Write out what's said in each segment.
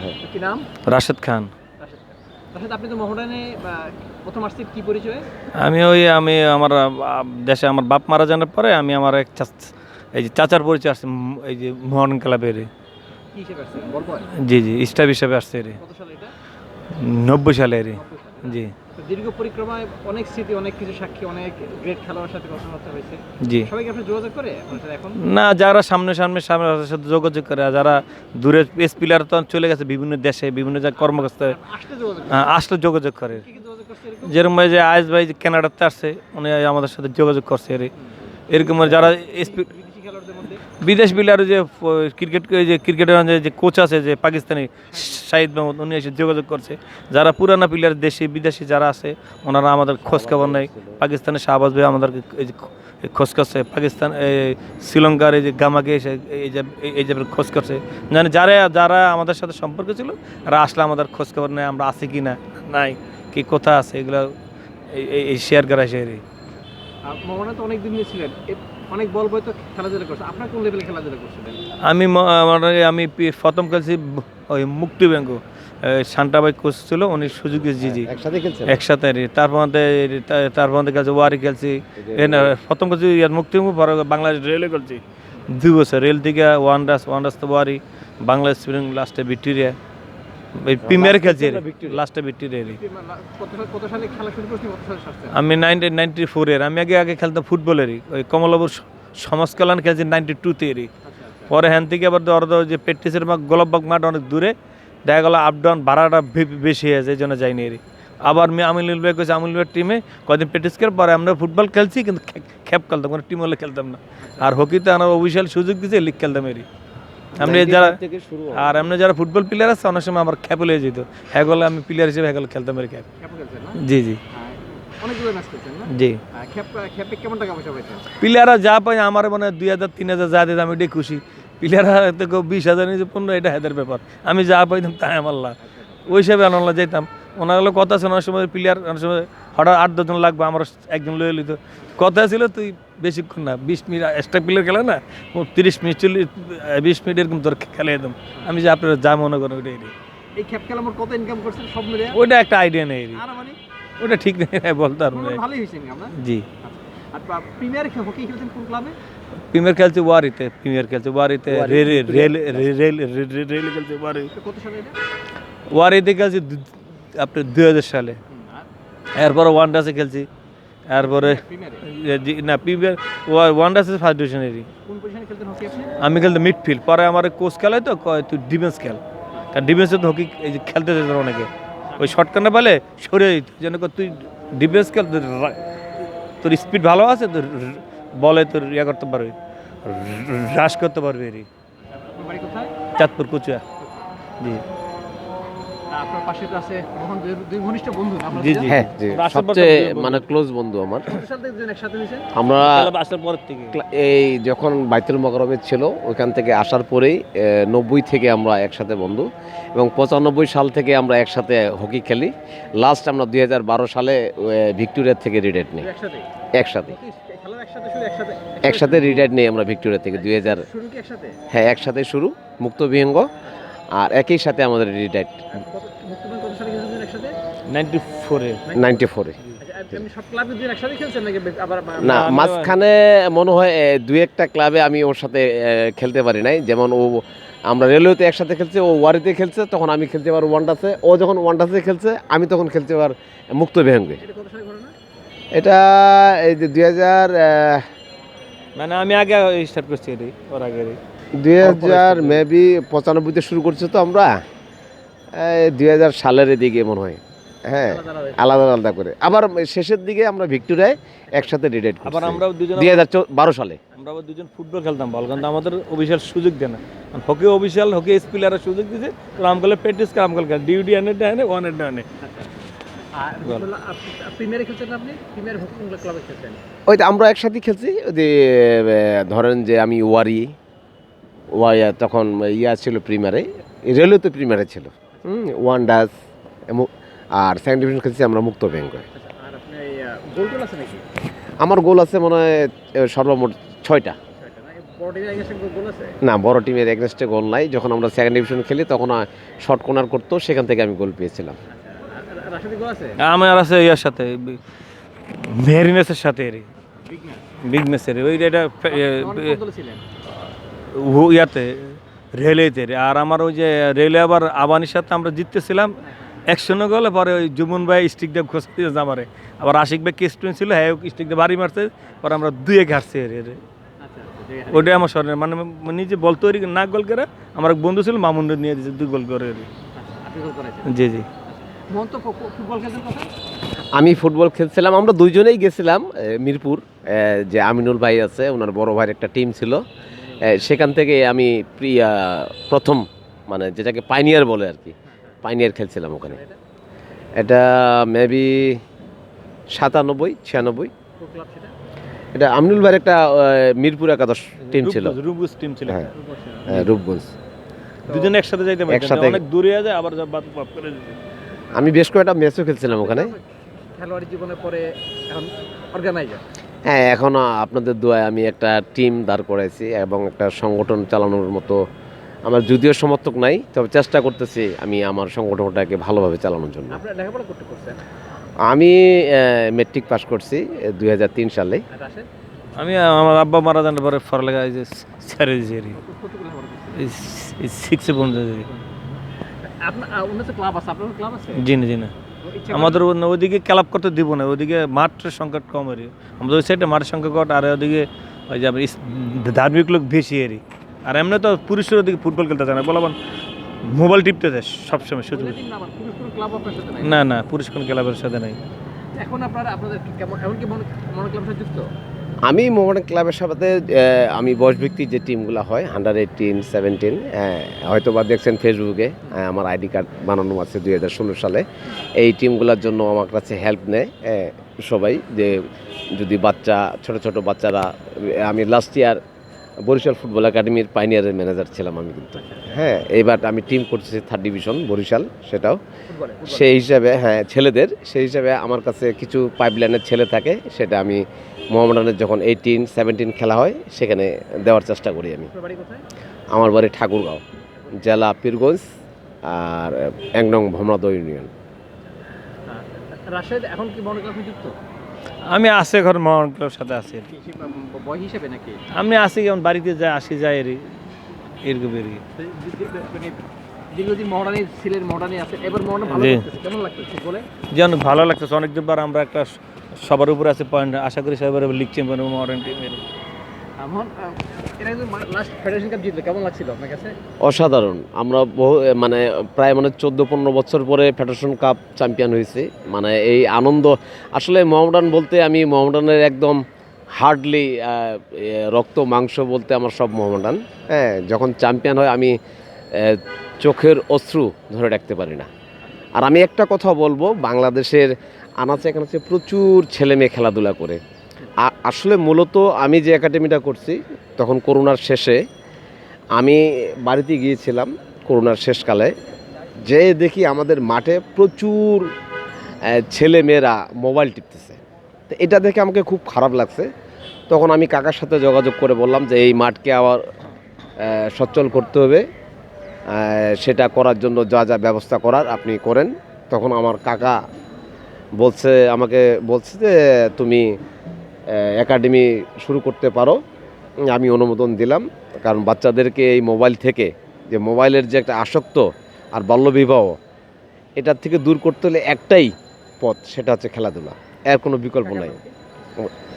হ্যাঁ। কি নাম? রাশেদ খান। রাশেদ আপনি তো মোহনানে প্রথম আসছে কি পরিচয়? আমি ওই আমি আমার দেশে আমার বাপ মারা যাওয়ার পরে আমি আমার এক এই যে চাচার পরিচয় আসছে এই যে মোহন ক্লাবের। জি জি স্টাফ হিসাবে আসছে রে নব্বই সালে। রে জি। দীর্ঘ পরিক্রমায় অনেক স্মৃতি অনেক কিছু সাক্ষী অনেক গ্রেট খেলোয়াড়ের সাথে কথাবার্তা হয়েছে। জি। সবাইকে আপনি যোগাযোগ করে এখন? না যারা সামনে সামনে সামনে সাথে যোগাযোগ করে আর যারা দূরে পেস প্লেয়ার তো চলে গেছে বিভিন্ন দেশে বিভিন্ন জায়গায় কর্মকর্তা। আহ, আসলে যোগাযোগ করে। এরকম? যেরকম ভাই যে আয়েস ভাই কানাডাতে আসছে উনি আমাদের সাথে যোগাযোগ করছে এরকম যারা স্পি- বিদেশি প্লেয়ার যে ক্রিকেট যে ক্রিকেটের যে- কোচ আছে যে পাকিস্তানি শাহিদ মাহমুদ উনি এসে যোগাযোগ করছে। যারা পুরানা প্লেয়ার দেশে বিদেশি যারা আছে ওনারা আমাদের খোঁজ খবর নেই পাকিস্তানের শাহবাজ ভাই আমাদেরকে এই যে খোঁজ করছে। পাকিস্তান এই শ্রীলঙ্কার এই যে গামাকে এসে এই যে এই- যে খোঁজ করছে। মানে যারা যারা আমাদের সাথে সম্পর্ক ছিল তারা আসলে আমাদের খোঁজ খবর নেই আমরা আছি কি না নাই কি কোথা আছে এগুলো এই- শেয়ার করা আর মোহনা তো অনেক দিন ছিলেন। অনেক বল বয় তো খেলাধুলা করছে। আপনার কোন লেভেলে খেলাধুলা করছিলেন আমি ম- আমি প্রথম খেলছি ওই মুক্তি ব্যাঙ্ক শান্তাবাই কোচ ছিল উনি সুযোগ দিয়েছি জি একসাথে খেলছেন একসাথে তারপর তারপর মধ্যে খেলছি ওয়ারি খেলছি। প্রথম খেলছি ইয়ার মুক্তি বাংলাদেশ রেলে খেলছি। দুই বছর রেল থেকে ওয়ান ডাস ওয়ান ডাস তো ওয়ারি। বাংলাদেশ স্প্রিং লাস্টে ভিক্টোরিয়া। প্রিমিয়ার খেলছি খেলছেন লাস্টে ভিক্টোরিয়া রে। কত সালে কত সালে খেলা শুরু করছেন কত সালে সারছেন? আমি নাইনটিন নাইনটি ফোরের আমি আগে আগে খেলতাম ফুটবলেরই ওই কমলাপুর স- সমাজ কল্যাণ খেলছি নাইনটি টুতেরই আচ্ছা আচ্ছা। পরে হ্যান থেকে আবার ধর যে প্র্যাকটিসের গোলাপবাগ মাঠ অনেক দূরে। দেখা গেলো আপ ডাউন ভাড়াটা বেশি হয়েছে এই জন্য যাইনি এরি আবার আমি আমিনুল ভাই কইছে আমিনুল ভাইয়ের টিমে কদিন প্র্যাকটিস করে পরে আমরা ফুটবল খেলছি কিন্তু খে- খেপ খেলতাম কোনো টিম হলে খেলতাম না। আর হকিতে আমার অফিসিয়াল সুযোগ দিয়েছে লিগ খেলতাম এরি আপনি যারা 95 থেকে শুরু হয়। আর এমনি যারা ফুটবল প্লেয়ার আছে অনেক সময় আমার খ্যাপ হয়ে যেত। হ্যাঁ আমি প্লেয়ার হিসেবে হ্যাঁ খেলতাম আর খ্যাপ জি জি। হ্যাঁ, জি। হ্যাঁ, প্লেয়াররা যা পাই আমার মানে দুই হাজার তিন হাজার যা দিতে আমি এটাই খুশি। প্লেয়াররা বিশ হাজার পনেরো এটা হাজার ব্যাপার। আমি যা পাইতাম তাই আমার লাভ। ওই হিসাবে আনলা যেতাম। ওনার হলো কথা আছে অনেক সময় প্লেয়ার অনেক সময় হঠাৎ আট দশজন লাগবে আমার একজন লয়ে লিত কথা ছিল তুই বেশিক্ষণ না বিশ মিনিট এক্সট্রা প্লেয়ার খেলে না তিরিশ মিনিট চল্লিশ বিশ মিনিট এরকম তোর খেলে যেতাম আমি যে আপনারা যা মনে করেন ওইটাই। এই খেপ খেলা মোট কত ইনকাম করছেন সব মিলে ওইটা একটা আইডিয়া নেই। আর ওটা ঠিক নেই বলতে পারব না। ভালোই হয়েছে জি। আর প্রিমিয়ার হকি খেলছেন কোন ক্লাবে প্রিমিয়ার খেলছে ওয়ারিতে প্রিমিয়ার খেলছে ওয়ারিতে রেল রেল রেল খেলছে। ওয়ারি। কত সালে ওয়ারিতে খেলছি দু- আপনার দুই হাজার সালে। এরপরে ওয়ান ডাসে খেলছি। এরপরে না প্রিমিয়ার ওয়ান ডাসে ফার্স্ট ডিভিশনেরই কোন আপনি? আমি খেলতে মিডফিল্ড পরে আমার কোচ খেলায় তো তুই ডিফেন্স খেল। কারণ ডিফেন্সে তো হকি এই যে খেলতে যেত অনেকে। ওই শর্টকানে বলে সরে যেত যেন তুই ডিফেন্স খেল তোর স্পিড ভালো আছে তোর বলে তোর ইয়ে করতে পারবি হ্রাস করতে পারবি চাঁদপুর কুচুয়া। জি। আপনার পাশে আছে মোহন দুই- ঘনিষ্ঠ বন্ধু জি, জি। হ্যাঁ জি। সবচেয়ে মানে ক্লোজ বন্ধু আমার। একসাথে আমরা আসার থেকে। এই যখন বাইতুল মকরমে ছিল ওইখান থেকে আসার পরেই নব্বই থেকে আমরা একসাথে বন্ধু এবং পঁচানব্বই সাল থেকে আমরা একসাথে হকি খেলি। লাস্ট আমরা দুই হাজার বারো সালে ভিক্টোরিয়ার থেকে রিটায়ার্ড নিই। একসাথে? একসাথে। রিটায়ার্ড নিই আমরা ভিক্টোরিয়া থেকে দুই হাজার হ্যাঁ একসাথে শুরু। মুক্ত বিহঙ্গ। আর একই সাথে আমাদের একসাথে? নাইনটি ফোরে। নাইনটি ফোরে আচ্ছা আর এমনি সব ক্লাবে দুজন একসাথে খেলছেন নাকি আবার না মাঝখানে মনে হয় দুই একটা ক্লাবে আমি ওর সাথে খেলতে পারি নাই। যেমন ও আমরা রেলওয়েতে একসাথে খেলছে ও ওয়ারিতে খেলছে তখন আমি খেলতে পার ওয়ানডাসে। ও যখন ওয়ানডাসে খেলছে আমি তখন খেলতে পার মুক্ত বিহঙ্গে এটা কত সালে ঘটনা? এটা এই যে দুই হাজার মানে আমি আগে স্টার্ট করছি এটি ওর আগে দুই হাজার মেবি পঁচানব্বইতে শুরু করছি তো আমরা। দুই হাজার সালের দিকে মনে হয়। হ্যাঁ আলাদা আলাদা করে। আবার শেষের দিকে আমরা ভিক্টোরিয়ায় একসাথে রিটায়ার্ড আবার আমরাও দুজন দুই হাজার বারো সালে। আমরা আবার দুজন ফুটবল খেলতাম বল কিন্তু আমাদের অফিসিয়াল সুযোগ দেয় না। হকি অফিসিয়াল হকি প্লেয়াররা সুযোগ দিয়েছে তো আমগুলো প্র্যাকটিস করে আমগুলো খেল। ডিউটি আনে আনে ওয়ান এড আনে। ওই তো আমরা একসাথে খেলছি। যে ধরেন যে আমি ওয়ারি ওয়ারি তখন ইয়া ছিল প্রিমিয়ারে রেলওয়ে তো প্রিমিয়ারে ছিল। হুম ওয়ান ডাস আর সেকেন্ড ডিভিশন খেলছি আমরা মুক্ত ব্যাংক আচ্ছা আমার গোল আছে মনে হয় সর্বমোট ছয়টা। না? বড় টিমের এগেনস্টে গোল আছে? না বড় টিমের এগনেস্টে গোল নাই। যখন আমরা সেকেন্ড ডিভিশন খেলি তখন শর্ট কর্নার করতো সেখান থেকে আমি গোল পেয়েছিলাম। আমার আছে ইয়ার সাথে। মেরিনেসের সাথে এর বিগনেসের ওই এটা ইয়াতে রেলেতে আর আমার ওই যে রেলে আবার আবানির সাথে আমরা জিততেছিলাম একশো গলে পরে ওই জুমুন ভাই স্টিক দিয়ে ঘষে দিয়েছে আমারে আবার আশিক ভাই কেস্টুন ছিল হ্যাঁ স্টিক দিয়ে বাড়ি মারছে পরে আমরা দুয়ে ঘাটছি এর এর ওইটাই আমার স্মরণে মানে নিজে বল তৈরি না গোল করে আমার এক বন্ধু ছিল মামুন নিয়ে দিয়েছে দুই গোল করে। আচ্ছা, জি জি। আমি ফুটবল খেলছিলাম আমরা দুইজনেই গেছিলাম মিরপুর যে আমিনুল ভাই আছে ওনার বড় ভাইয়ের একটা টিম ছিল। সেখান থেকে আমি প্রিয়া প্রথম মানে যেটাকে পাইনিয়ার বলে আর কি পাইনিয়ার খেলছিলাম ওখানে। এটা মেবি সাতানব্বই ছিয়ানব্বই। কোন ক্লাব সেটা? এটা আমিনুল ভাইয়ের একটা মিরপুর একাদশ টিম ছিল। রূপগঞ্জ- টিম ছিল। হ্যাঁ রূপগঞ্জ দুজনে একসাথে যাইতে একসাথে- অনেক দূরে যায় আবার যা বাদ করে। আমি বেশ কয়েকটা ম্যাচও খেলছিলাম ওখানে। খেলোয়াড়ি জীবনের পরে এখন অর্গানাইজার হ্যাঁ এখন আপনাদের দোয়ায় আমি একটা টিম দাঁড় করাইছি এবং একটা সংগঠন চালানোর মতো আমার যদিও সমর্থক নাই তবে চেষ্টা করতেছি আমি আমার সংগঠনটাকে ভালোভাবে চালানোর জন্য। আমি মেট্রিক পাস করছি দুই হাজার তিন সালে। আমি আমার আব্বা মারা যাওয়ার পরে ছেড়ে দিয়েছি সিক্সে পর্যন্ত জি না জি। না আমাদের ওইদিকে ক্লাব করতে দিব না ওইদিকে মাঠের সংকট কম আর আমাদের ওই সাইডে মাঠের সংখ্যা কট আর ওইদিকে ওই যে ধার্মিক লোক বেশি আর আর এমনি তো পুরুষের ওদিকে ফুটবল খেলতে চায় না বলবেন মোবাইল টিপতে যায় সবসময় শুধু। না না পুরুষ কোন ক্লাবের সাথে নাই। এখন আপনারা আপনাদের কেমন এমন কি মনে মনে ক্লাবের সাথে যুক্ত? আমি মোহামেডান ক্লাবের সাথে আমি বয়স ভিত্তিক যে টিমগুলো হয় আন্ডার এইটিন সেভেন্টিন হয়তো বা দেখছেন ফেসবুকে আমার আইডি কার্ড বানানো আছে দুই হাজার ষোলো সালে। এই টিমগুলোর জন্য আমার কাছে হেল্প নেয় সবাই যে যদি বাচ্চা, ছোট ছোট বাচ্চারা আমি লাস্ট ইয়ার বরিশাল ফুটবল একাডেমির পাইনিয়ারের ম্যানেজার ছিলাম আমি কিন্তু। হ্যাঁ এইবার আমি টিম করছি থার্ড ডিভিশন বরিশাল সেটাও। সেই হিসাবে হ্যাঁ ছেলেদের সেই হিসাবে আমার কাছে কিছু পাইপলাইনের ছেলে থাকে সেটা আমি মোহামেডানের যখন এইটিন সেভেন্টিন খেলা হয় সেখানে দেওয়ার চেষ্টা করি আমি। আমার বাড়ি ঠাকুরগাঁও জেলা পীরগঞ্জ আর এক নং ভমরাদ ইউনিয়ন। রাশেদ এখন কি ক্লাবে যুক্ত আমি আসি এখন মহানগর সাথে আছি হিসেবে নাকি? আমি আসি যেমন বাড়িতে যাই আসি যাই এর এরকম। মানে দীর্ঘদিন মহারানী ছিলেন মহারানী আছে এবার মহারানী ভালো। লাগতেছে কেমন লাগতেছে? বলে যে অনেক ভালো লাগতেছে অনেকদিন পর আমরা একটা সবার উপরে আছে পয়েন্ট আশা করি সবার লিগ চ্যাম্পিয়ন মডার্ন টিমের। অসাধারণ। আমরা বহু মানে প্রায় মানে চোদ্দ, পনেরো বছর পরে ফেডারেশন কাপ চ্যাম্পিয়ন হয়েছি। মানে এই আনন্দ আসলে মোহামডান বলতে আমি মোহামডানের একদম হার্ডলি রক্ত, মাংস বলতে আমার সব মোহামডান। হ্যাঁ যখন চ্যাম্পিয়ন হয় আমি চোখের অশ্রু ধরে রাখতে পারি না। আর আমি একটা কথা বলব, বাংলাদেশের আনাচে কানাচে প্রচুর ছেলে মেয়ে খেলাধুলা করে। আসলে মূলত আমি যে একাডেমিটা করছি, তখন করোনার শেষে আমি বাড়িতে গিয়েছিলাম করোনার শেষকালে। যে দেখি আমাদের মাঠে প্রচুর ছেলে মেয়েরা মোবাইল টিপতেছে। তো এটা দেখে আমাকে খুব খারাপ লাগছে। তখন আমি কাকার সাথে যোগাযোগ করে বললাম যে, এই মাঠকে আবার সচ্ছল করতে হবে। সেটা করার জন্য যা যা ব্যবস্থা করার আপনি করেন। তখন আমার কাকা বলছে, আমাকে বলছে যে, তুমি একাডেমি শুরু করতে পারো। আমি অনুমোদন দিলাম কারণ বাচ্চাদেরকে এই মোবাইল থেকে যে মোবাইলের যে একটা আসক্ত আর বাল্যবিবাহ এটার থেকে দূর করতে হলে একটাই পথ সেটা হচ্ছে খেলাধুলা। এর কোনো বিকল্প নাই।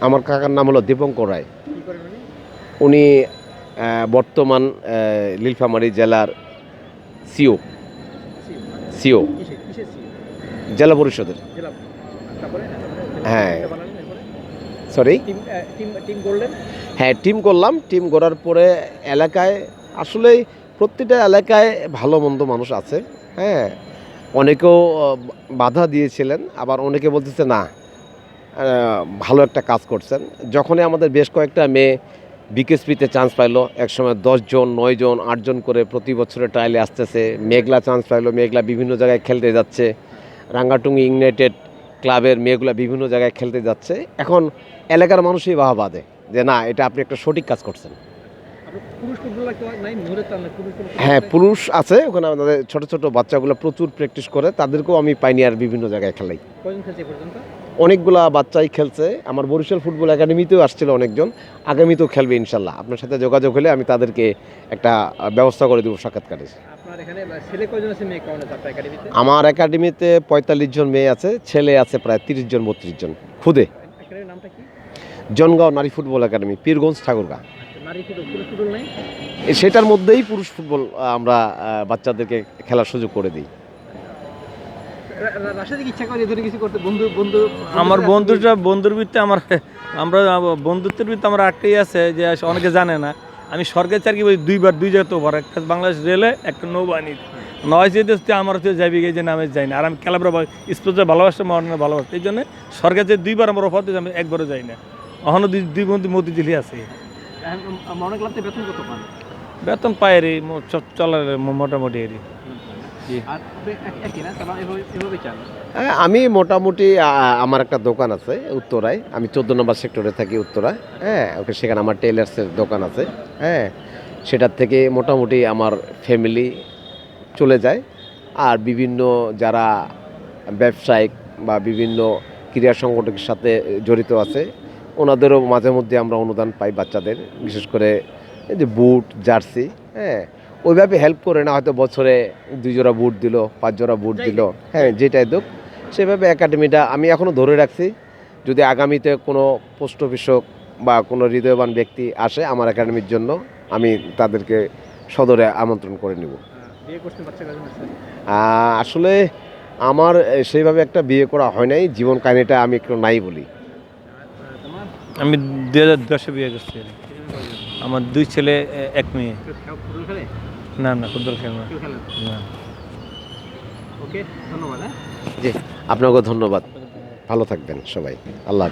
আমার কাকার নাম হলো দীপঙ্কর রায়। উনি বর্তমান আহ, নীলফামারী জেলার সিও। সিও। জেলা পরিষদের। হ্যাঁ। সরি টিম টিম করলেন? হ্যাঁ টিম করলাম। টিম করার পরে এলাকায় আসলেই প্রতিটা এলাকায় ভালো মন্দ মানুষ আছে। হ্যাঁ অনেকেও বাধা দিয়েছিলেন। আবার অনেকে বলতেছে না ভালো একটা কাজ করছেন। যখনই আমাদের বেশ কয়েকটা মেয়ে বিকেএসপিতে চান্স পাইলো একসময় দশজন নয়জন আটজন করে প্রতি বছরে ট্রায়ালে আসতেছে। মেঘলা চান্স পাইলো মেঘলা বিভিন্ন জায়গায় খেলতে যাচ্ছে। রাঙ্গাটুঙ্গি ইউনাইটেড ক্লাবের মেয়েগুলো বিভিন্ন জায়গায় খেলতে যাচ্ছে। এখন এলাকার মানুষই বাহবা বাঁধে যে না এটা আপনি একটা সঠিক কাজ করছেন। ফুটবলার হ্যাঁ? পুরুষ আছে ওখানে আমাদের ছোট ছোট বাচ্চাগুলো প্রচুর প্র্যাকটিস করে তাদেরকেও আমি পাইনি আর বিভিন্ন জায়গায় খেলাই। অনেকগুলা বাচ্চাই খেলছে। আমার বরিশাল ফুটবল একাডেমিতেও আসছিল অনেকজন। আগামীতেও খেলবে ইনশাল্লাহ। আপনার সাথে যোগাযোগ হলে আমি তাদেরকে একটা ব্যবস্থা করে দেবো একাডেমিতে? আমার একাডেমিতে পঁয়তাল্লিশ জন মেয়ে আছে ছেলে আছে প্রায় তিরিশ জন বত্রিশ জন। খুদে। জনগাঁও নারী ফুটবল একাডেমি পীরগঞ্জ ঠাকুরগা। আচ্ছা, সেটার মধ্যেই পুরুষ ফুটবল আমরা বাচ্চাদেরকে খেলার সুযোগ করে দিই। রা- রা- কি ইচ্ছা করে এ কিছু করতে বন্ধু বন্ধু আমার বন্ধুটা বন্ধুর ভিত্তে আমার আমরা বন্ধুত্বের ভিত্তে আমার একটাই আছে যে অনেকে জানে না। আমি সরকারি চাকরি করি দুইবার দুই জায়গায় তো ভর একটা বাংলাদেশ রেলে একটা নৌবাহিনী। নয় যেতে আমার হচ্ছে যাবি যে নামে যাই না আর আমি খেলাপুরা স্পোর্টসে ভালোবাসা মরণে ভালোবাসা এই জন্য সরকার যে দুইবার আমার অফার দিয়েছে আমি একবারও যাই না এখনও দুই দুই বন্ধু মতিঝিলি আছে। বেতন কত পান? বেতন পায় রে চলার মোটামুটি এরই আমি মোটামুটি আমার একটা দোকান আছে উত্তরায়। আমি চোদ্দ নম্বর সেক্টরে থাকি উত্তরায়। হ্যাঁ ওকে সেখানে আমার টেলার্সের দোকান আছে। হ্যাঁ সেটার থেকে মোটামুটি আমার ফ্যামিলি চলে যায়। আর বিভিন্ন যারা ব্যবসায়িক বা বিভিন্ন ক্রীড়া সংগঠনের সাথে জড়িত আছে ওনাদেরও মাঝে মধ্যে আমরা অনুদান পাই বাচ্চাদের। বিশেষ করে এই যে বুট জার্সি হ্যাঁ ওইভাবে হেল্প করে না হয়তো বছরে দুই জোড়া বুট দিল পাঁচ জোড়া বুট দিল। হ্যাঁ যেটাই দোক সেভাবে একাডেমিটা আমি এখনও ধরে রাখছি। যদি আগামীতে কোনো পোস্ট অফিসক বা কোনো হৃদয়বান ব্যক্তি আসে আমার একাডেমির জন্য আমি তাদেরকে সদরে আমন্ত্রণ করে নিব। বিয়ে করছেন বাচ্চা কয়জন আছে আহ, আসলে আমার সেইভাবে একটা বিয়ে করা হয় নাই জীবন কাহিনীটা আমি একটু নাই বলি। আমি দুই হাজার দশে বিয়ে করছি। আমার দুই ছেলে এক মেয়ে। না না ফুটবল খেল না। না? ওকে ধন্যবাদ হ্যাঁ। জি আপনাকে ধন্যবাদ। ভালো থাকবেন সবাই। আল্লাহ।